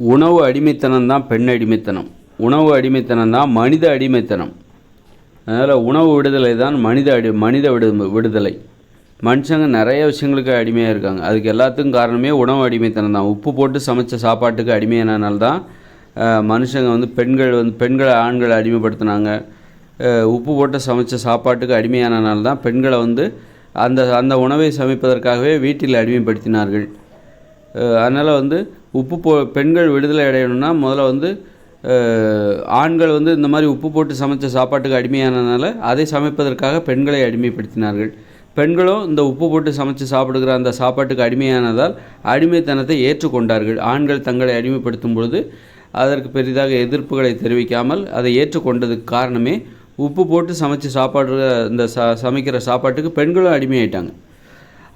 உணவு அடிமைத்தனம் தான் பெண் அடிமைத்தனம். உணவு அடிமைத்தனம் தான் மனித அடிமைத்தனம். அதனால் உணவு விடுதலை தான் மனித அடி மனித விடு விடுதலை. மனுஷங்க நிறைய விஷயங்களுக்கு அடிமையாக இருக்காங்க. அதுக்கு எல்லாத்துக்கும் காரணமே உணவு அடிமைத்தனம் தான். உப்பு போட்டு சமைச்ச சாப்பாட்டுக்கு அடிமையானனால தான் மனுஷங்க வந்து பெண்கள் வந்து பெண்களை ஆண்களை அடிமைப்படுத்தினாங்க. உப்பு போட்டு சமைச்ச சாப்பாட்டுக்கு அடிமையானனால தான் பெண்களை வந்து அந்த அந்த உணவை சமைப்பதற்காகவே வீட்டில் அடிமைப்படுத்தினார்கள். அதனால் வந்து உப்பு போ பெண்கள் விடுதலை அடையணும்னா முதல்ல வந்து ஆண்கள் வந்து இந்த மாதிரி உப்பு போட்டு சமைச்ச சாப்பாட்டுக்கு அடிமையானதுனால அதை சமைப்பதற்காக பெண்களை அடிமைப்படுத்தினார்கள். பெண்களும் இந்த உப்பு போட்டு சமைச்சு சாப்பிடுகிற அந்த சாப்பாட்டுக்கு அடிமையானதால் அடிமைத்தனத்தை ஏற்றுக்கொண்டார்கள். ஆண்கள் தங்களை அடிமைப்படுத்தும் பொழுது அதற்கு பெரிதாக எதிர்ப்புகளை தெரிவிக்காமல் அதை ஏற்றுக்கொண்டதுக்கு காரணமே உப்பு போட்டு சமைச்சு சாப்பாடு இந்த ச சமைக்கிற சாப்பாட்டுக்கு பெண்களும் அடிமையாயிட்டாங்க.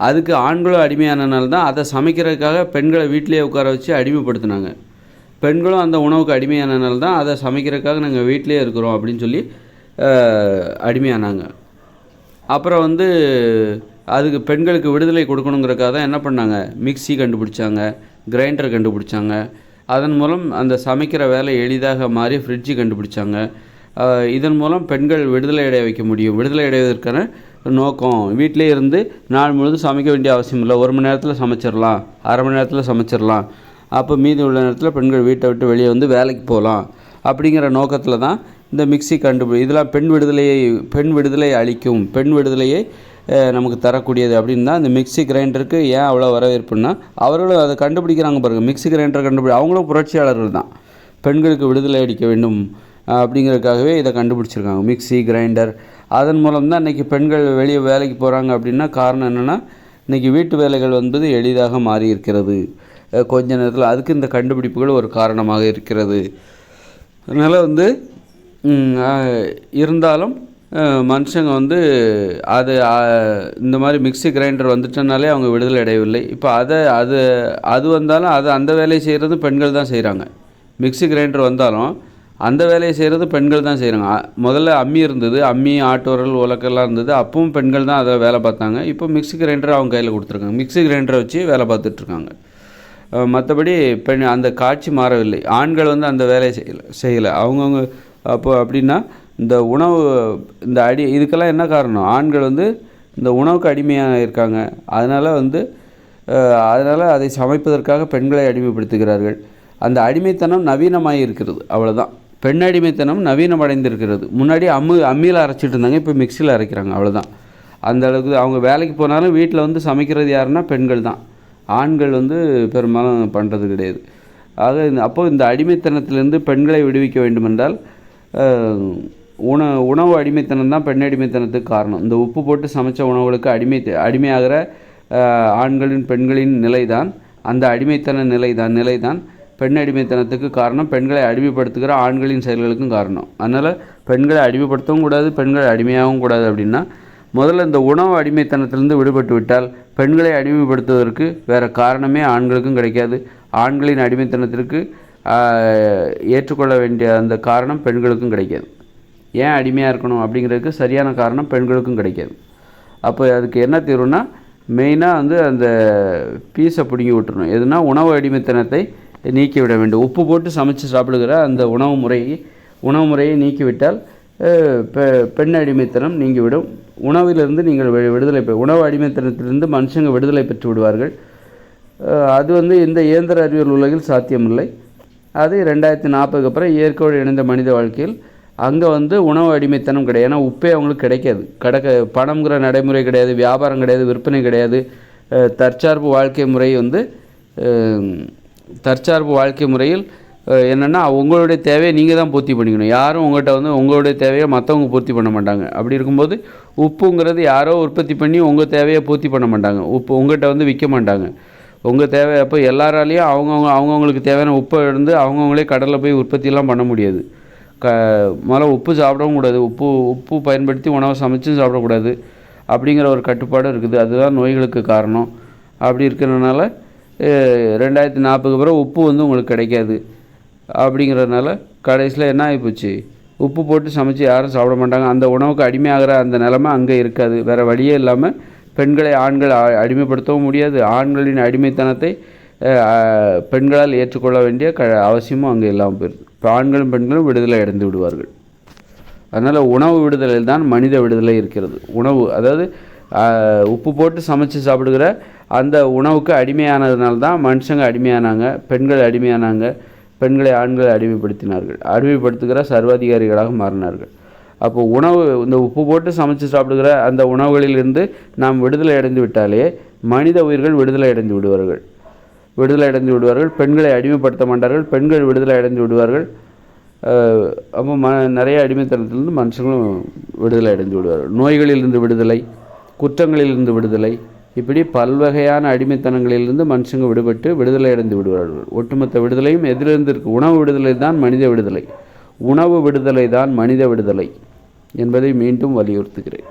அதுக்கு ஆண்களும் அடிமையானனால தான் அதை சமைக்கிறதுக்காக பெண்களை வீட்டிலேயே உட்கார வச்சு அடிமைப்படுத்தினாங்க. பெண்களும் அந்த உணவுக்கு அடிமையானனால தான் அதை சமைக்கிறதுக்காக நாங்கள் வீட்டிலேயே இருக்கிறோம் அப்படின்னு சொல்லி அடிமையானாங்க. அப்புறம் வந்து அதுக்கு பெண்களுக்கு விடுதலை கொடுக்கணுங்கிறக்காக தான் என்ன பண்ணாங்க? மிக்ஸி கண்டுபிடிச்சாங்க கிரைண்டர் கண்டுபிடிச்சாங்க. அதன் மூலம் அந்த சமைக்கிற வேலை எளிதாக மாறி ஃப்ரிட்ஜு கண்டுபிடிச்சாங்க. இதன் மூலம் பெண்கள் விடுதலை அடைய வைக்க முடியும். விடுதலை அடைவதற்கான நோக்கம். வீட்டிலே இருந்து நாள் முழுதும் சமைக்க வேண்டிய அவசியம் இல்லை. ஒரு மணி நேரத்தில் சமைச்சிடலாம் அரை மணி நேரத்தில் சமைச்சிடலாம் அப்போ மீதி உள்ள நேரத்தில் பெண்கள் வீட்டை விட்டு வெளியே வந்து வேலைக்கு போகலாம் அப்படிங்கிற நோக்கத்தில் தான் இந்த மிக்ஸி கண்டுபிடி இதெல்லாம் பெண் விடுதலையை பெண் விடுதலை அளிக்கும் பெண் விடுதலையை நமக்கு தரக்கூடியது அப்படின்னு தான் இந்த மிக்ஸி கிரைண்டருக்கு ஏன் அவ்வளோ வரவேற்புன்னா அவர்களும் அதை கண்டுபிடிக்கிறாங்க பாருங்கள் மிக்சி கிரைண்டர் கண்டுபிடி அவங்களும் புரட்சியாளர்கள் தான். பெண்களுக்கு விடுதலை அளிக்க வேண்டும். அப்படிங்கிறதுக்காகவே இதை கண்டுபிடிச்சிருக்காங்க. Mixie grinder. அதன் மூலம் தான் இன்றைக்கி பெண்கள் வெளியே வேலைக்கு போகிறாங்க அப்படின்னா காரணம் என்னென்னா இன்றைக்கி வீட்டு வேலைகள் என்பது எளிதாக மாறி இருக்கிறது கொஞ்ச நேரத்தில் அதுக்கு இந்த கண்டுபிடிப்புகள் ஒரு காரணமாக இருக்கிறது. அதனால் வந்து இருந்தாலும் மனுஷங்க வந்து அது இந்த மாதிரி மிக்ஸி கிரைண்டர் வந்துட்டனாலே அவங்க விடுதலை அடையவில்லை. இப்போ அதை அது அது வந்தாலும் அது அந்த வேலையை செய்கிறது பெண்கள் தான் செய்கிறாங்க மிக்ஸி கிரைண்டர் வந்தாலும் அந்த வேலையை செய்கிறது பெண்கள் தான் செய்கிறாங்க முதல்ல அம்மி இருந்தது. அம்மி ஆட்டோரல் உலக்கெல்லாம் இருந்தது. அப்பவும் பெண்கள் தான் அதை வேலை பார்த்தாங்க. இப்போ மிக்ஸி கிரைண்டர் அவங்க கையில் கொடுத்துருக்காங்க. மிக்ஸி கிரைண்டரை வச்சு வேலை பார்த்துட்ருக்காங்க மற்றபடி பெண் அந்த காட்சி மாறவில்லை. ஆண்கள் வந்து அந்த வேலையை செய்யலை செய்யலை. அவங்கவுங்க அப்போ அப்படின்னா இந்த உணவு இந்த அடி இதுக்கெல்லாம் என்ன காரணம்? ஆண்கள் வந்து இந்த உணவுக்கு அடிமையாக இருக்காங்க. அதனால் வந்து அதனால் அதை சமைப்பதற்காக பெண்களை அடிமைப்படுத்துகிறார்கள். அந்த அடிமைத்தனம் நவீனமாகி இருக்கிறது. அவ்வளோதான் பெண் அடிமைத்தனம் நவீனம் அடைந்திருக்கிறது முன்னாடி அம்மு அம்மியில் அரைச்சிட்டு இருந்தாங்க இப்போ மிக்சியில் அரைக்கிறாங்க அவ்வளோதான் அந்த அளவுக்கு அவங்க வேலைக்கு போனாலும் வீட்டில் வந்து சமைக்கிறது யாருன்னா பெண்கள் தான். ஆண்கள் வந்து பெரும்பாலும் பண்ணுறது கிடையாது. ஆக இந்த அப்போ இந்த அடிமைத்தனத்திலேருந்து பெண்களை விடுவிக்க வேண்டுமென்றால் உண உணவு அடிமைத்தனம் தான் பெண் அடிமைத்தனத்துக்கு காரணம். இந்த உப்பு போட்டு சமைச்ச உணவுகளுக்கு அடிமை அடிமையாகிற ஆண்களின் பெண்களின் நிலை தான் அந்த அடிமைத்தன நிலை தான் நிலை தான் பெண் அடிமைத்தனத்துக்கு காரணம் பெண்களை அடிமைப்படுத்துகிற ஆண்களின் செயல்களுக்கும் காரணம். அதனால் பெண்களை அடிமைப்படுத்தவும் கூடாது பெண்களை அடிமையாகவும் கூடாது அப்படின்னா முதல்ல இந்த உணவு அடிமைத்தனத்திலிருந்து விடுபட்டு விட்டால் பெண்களை அடிமைப்படுத்துவதற்கு வேறு காரணமே ஆண்களுக்கும் கிடைக்காது. ஆண்களின் அடிமைத்தனத்திற்கு ஏற்றுக்கொள்ள வேண்டிய அந்த காரணம் பெண்களுக்கும் கிடைக்காது. ஏன் அடிமையாக இருக்கணும் அப்படிங்கிறதுக்கு சரியான காரணம் பெண்களுக்கும் கிடைக்காது. அப்போ அதுக்கு என்ன தீர்வுனா மெயினாக வந்து அந்த பீஸை பிடுங்கி விட்டுறணும். எதுனா உணவு அடிமைத்தனத்தை நீக்கி விட வேண்டும் உப்பு போட்டு சமைச்சு சாப்பிடுகிற அந்த உணவு முறையை உணவு முறையை நீக்கிவிட்டால் பெ- பெண் அடிமைத்தனம் நீங்கிவிடும். உணவிலிருந்து நீங்கள் விடுதலை பெ உணவு அடிமைத்தனத்திலிருந்து மனுஷங்க விடுதலை பெற்று விடுவார்கள். அது வந்து இந்த இயந்திர அறிவியல் உலகில் சாத்தியமில்லை. அது ரெண்டாயிரத்தி நாற்பதுக்கு அப்புறம் இயற்கையோடு இணைந்த மனித வாழ்க்கையில் அங்கே வந்து உணவு அடிமைத்தனம் கிடையாது. ஏன்னா உப்பே அவங்களுக்கு கிடைக்காது. கிடக்க பணம்ங்கிற நடைமுறை கிடையாது வியாபாரம் கிடையாது விற்பனை கிடையாது. தற்சார்பு வாழ்க்கை முறை வந்து தற்சார்பு வாழ்க்கை முறையில் என்னென்னா உங்களுடைய தேவையை நீங்கள் தான் பூர்த்தி பண்ணிக்கணும். யாரும் உங்கள்கிட்ட வந்து உங்களுடைய தேவையை மற்றவங்க பூர்த்தி பண்ண மாட்டாங்க. அப்படி இருக்கும்போது உப்புங்கிறது யாரோ உற்பத்தி பண்ணி உங்கள் தேவையை பூர்த்தி பண்ண மாட்டாங்க. உப்பு உங்கள்கிட்ட வந்து விற்க மாட்டாங்க. உங்கள் தேவை அப்போ எல்லாராலையும் அவங்கவுங்க அவங்கவுங்களுக்கு தேவையான உப்பை இருந்து அவங்கவுங்களே கடலில் போய் உற்பத்தியெல்லாம் பண்ண முடியாது. க முதல்ல உப்பு சாப்பிடவும் கூடாது. உப்பு உப்பு பயன்படுத்தி உணவை சமைச்சும் சாப்பிடக்கூடாது. அப்படிங்கிற ஒரு கட்டுப்பாடும் இருக்குது. அதுதான் நோய்களுக்கு காரணம். அப்படி இருக்கிறதுனால ரெண்டாயிரத்தி நாற்பதுக்கு பிறகு உப்பு வந்து உங்களுக்கு கிடைக்காது. அப்படிங்கிறதுனால கடைசியில் என்ன ஆகிப்போச்சு உப்பு போட்டு சமைச்சு யாரும் சாப்பிட மாட்டாங்க. அந்த உணவுக்கு அடிமையாகிற அந்த நிலமை அங்கே இருக்காது. வேறு வழியே இல்லாமல் பெண்களை ஆண்கள் அடிமைப்படுத்தவும் முடியாது. ஆண்களின் அடிமைத்தனத்தை பெண்களால் ஏற்றுக்கொள்ள வேண்டிய க அவசியமும் அங்கே இல்லாமல் போயிடுது. இப்போ ஆண்களும் பெண்களும் விடுதலை அடைந்து விடுவார்கள். அதனால் உணவு விடுதலையில் தான் மனித விடுதலை இருக்கிறது. உணவு அதாவது உப்பு போட்டு சமைச்சு சாப்பிடுகிற அந்த உணவுக்கு அடிமையானதுனால தான் மனுஷங்க அடிமையானாங்க பெண்கள் அடிமையானாங்க பெண்களை ஆண்களை அடிமைப்படுத்தினார்கள் அடிமைப்படுத்துகிற சர்வாதிகாரிகளாக மாறினார்கள். அப்போ உணவு இந்த உப்பு போட்டு சமைச்சு சாப்பிடுகிற அந்த உணவுகளிலிருந்து நாம் விடுதலை அடைந்து விட்டாலே மனித உயிர்கள் விடுதலை அடைந்து விடுவார்கள். விடுதலை அடைந்து விடுவார்கள் பெண்களை அடிமைப்படுத்த மாட்டார்கள் பெண்கள் விடுதலை அடைந்து விடுவார்கள். அப்போ ம நிறைய அடிமைத்தனத்திலிருந்து மனுஷங்களும் விடுதலை அடைந்து விடுவார்கள். நோய்களிலிருந்து விடுதலை குற்றங்களிலிருந்து விடுதலை. இப்படி பல்வகையான அடிமைத்தனங்களிலிருந்து மனுஷங்க விடுபட்டு விடுதலை அடைந்து விடுவார்கள். ஒட்டுமொத்த விடுதலையும் எதிலிருந்து இருக்கு. உணவு விடுதலை தான் மனித விடுதலை. உணவு விடுதலை தான் மனித விடுதலை என்பதை மீண்டும் வலியுறுத்துகிறேன்.